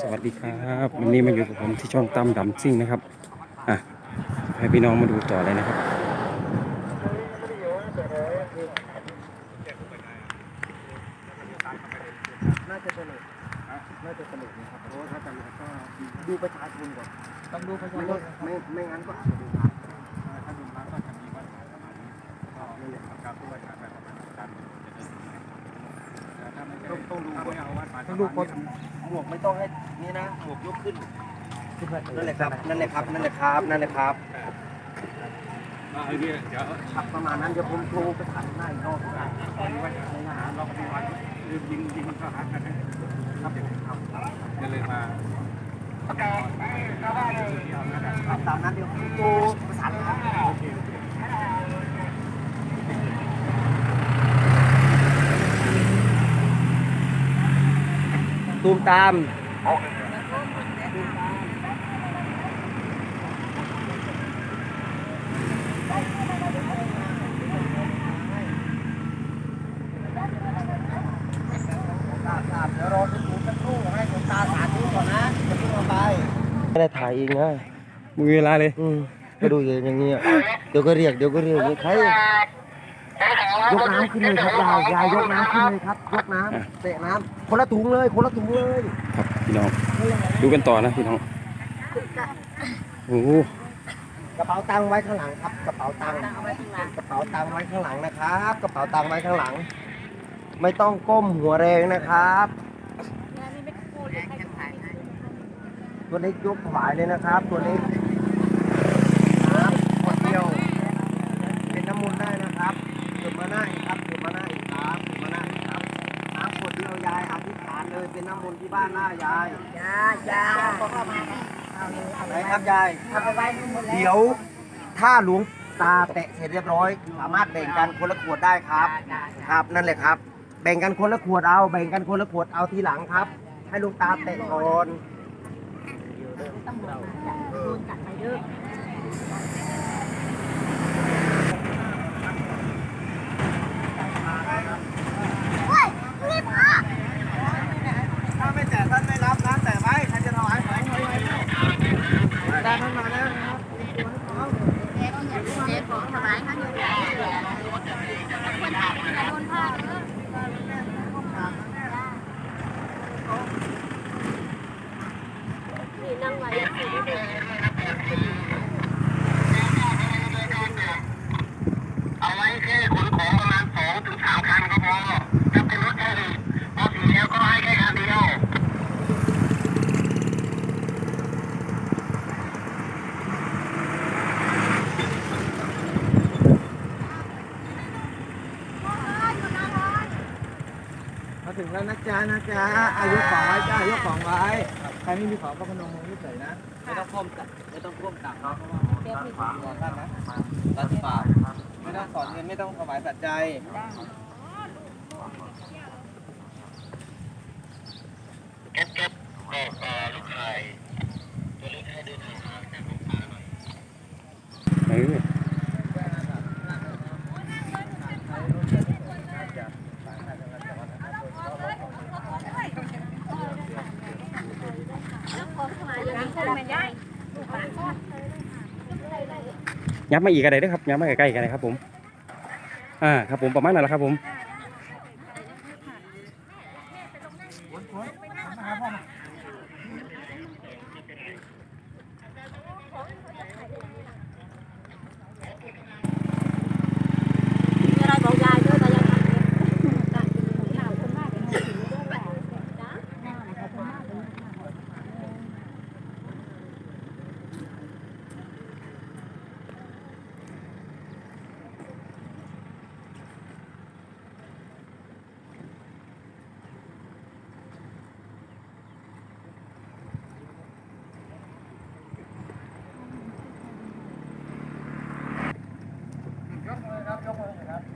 สวัสดีครับวันนี้มาอยู่กับผมที่ช่องตั้มดำซิ่งนะครับอะให้พี่น้องมาดูต่อเลยนะครับน่าจะสนุกน่าจะสนุกนะครับเพราะว่าถ้าจะก็ดูประชาชนก่อนต้องดูประชาชนไม่ไม่งั้นก็อาจจะดูครับถ้าดูมากก็จะมีวัดสายประมาณนี้ก็นั่นแหละครับผู้ว่าการประมาณการต้องต้องดูคนต้องดูคน หมวกไม่ต้องให้นี่นะหมวกยกขึ้นนั่นแหละครับนั่นแหละครับนั่นแหละครับนั่นแหละครับครับประมาณนั้นเดี๋ยวผมโทรไปถามหน้าอีกรอบนึงนะในงานเราก็มีวันยิงยิงทหารกันนะครับครับก็เลยมาครับตามนั้นเดี๋ยวผมโทรประสานครับตูมตาม ครับเดี๋ยวรอคุณหมูสักครู่ให้คุณตาสาธุก่อนนะจะเพิ่งเอาไปไม่ได้ถ่ายเองนะมือเวลาเลย อืมก็ดูอย่างนี้อะเดี๋ยวก็เรียก เดี๋ยวก็เรียกใคร ยกน้ำขึ้นเลยครับยายยายยกน้ำขึ้นเลยครับยกน้ำเตะน้ำคนละถุงเลย คนละถุงเลยครับพี่น้องดูกันต่อนะพี่น้องโอ้โหกระเป๋าตังค์ไว้ข้างหลังครับ กระเป๋าตังค์กระเป๋าตังค์ไว้ข้างหลังนะครับ กระเป๋าตังค์ไว้ข้างหลัง ไม่ต้องก้มหัวแรงนะครับตัวเล็กยกถวายเลยนะครับ ตัวเล็กน้ำขวดเดียว เป็นน้ำมูลได้นะครับเกิด มาหน้าอีกครับเกิดมาหน้าอีกครับเกิดมาหน้าอีกครับน้ำขวดเดียวยายอธิษฐานเลยเป็นน้ำมูลที่บ้านหน้ายายจ้าจ้าบอกว่ามาเอาเลยเอาไหนเลยครับยายเอาไปไว้นู่นหมดแล้วเดี๋ยวถ้าหลวงตาแตะเสร็จเรียบร้อย สามารถแบ่งกันคนละขวดได้ครับครับนั่นแหละครับ แบ่งกันคนละขวดเอาแบ่งกันคนละขวดเอาทีหลังครับ ให้หลวงตาแตะก่อน ตำรวจมาจับโดนจับไปเยอะ ถ้าไม่แตะท่านไม่รับนะแต่ไว้ใครจะถวายของไว้ไว้แต่ท่านมาแล้วนะครับ เจ๊เจ๊ของถวายท่านอยู่ไหน คนถามจะโดนผ้าเออนี่นั่งไว้สิเด็ก เอาไว้แค่ขนของประมาณสองถึงสามคันก็พอถ้าเป็นรถแค่อื่นพอถึงแล้วก็ให้แค่คันเดียว มาถึ งแล้วนะจ๊ะนะจ๊ะอายกของไว้จ้าอายกของไว้ใครไม่มีของก็พนมมือเฉยๆนะไม่ต้องก้มตักไม่ต้องก้มตักครับด้านขวาขอท่านนะด้านขวาไม่ต้องสอนเงินไม่ต้องถวายปัจจัยเก็บเก็บก็เอ่อลูกชายตัวเล็กให้เดินห่างๆจากลูกตาหน่อย เออ ของถวายอย่างนี้คนมันได้ ยับมาอีกกันเลยด้วยครับยับมาใกล้ๆกันเลยครับผมอ่าครับผมประมาณนั้นแหละครับผมอะไรบอกยายด้วยแต่ยายทำเองได้หนาวคนมากเป็นหนาวด้วยแหละจ้าหนาวคนมากเป็นหนาว อ นะครับ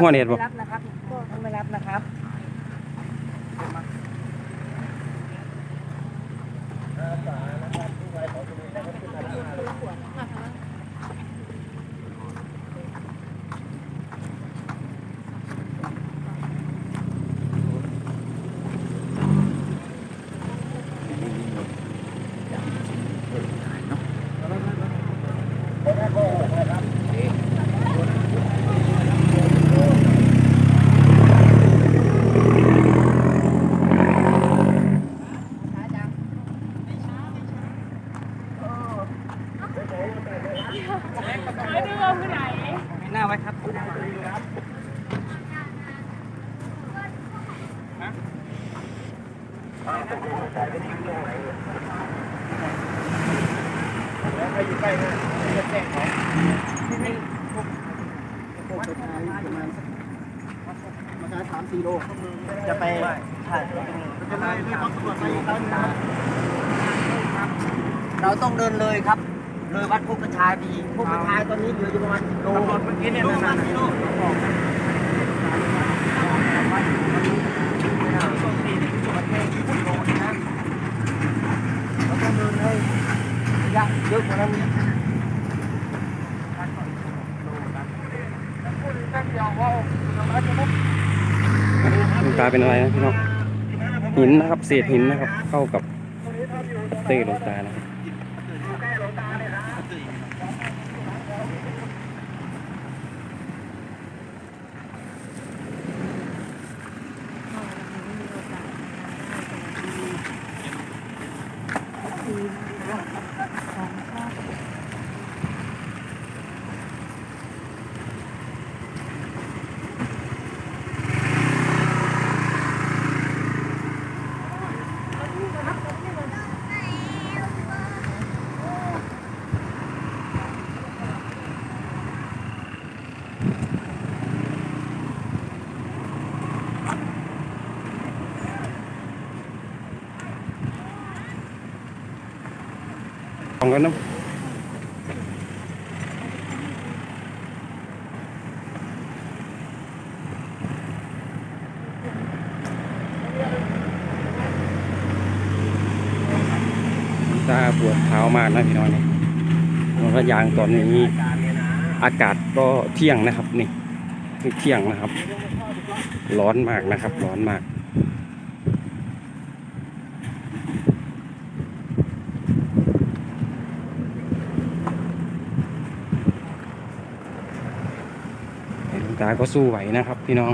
หัวเน็ตบ่ไม่รับนะครับต้องไม่รับนะครับ อยู่ใกล้นะจะแจ้งของที่นี่พวกพวกประชาประมาณประมาณสามสี่โลจะไปถ่จะไปเรื่ของตำรวจไปต้นนะเราต้องเดินเลยครับ เลยวัดพุกกระชายไปอีกพุกกระชายตอนนี้เหลืออยู่ประมาณโลตำรวจเมื่อกี้เนี่ยประมาณกิโลต้องเดินเล ยระยะเยอะกว่านั้นอีกหลวงตาเป็นอะไรนะพี่น้องหินนะครับเศษหินนะครับ เข้ากับเต้หลวงตานะครับ กันนะตาปวดเท้ามากนะพี่น้องเนี่ยราะยางตอนนี้อากาศก็เที่ยงนะครับนี่คือเที่ยงนะครับ ร้อนมากนะครับ ร้อนมาก หลวงตาก็สู้ไหวนะครับ พี่น้อง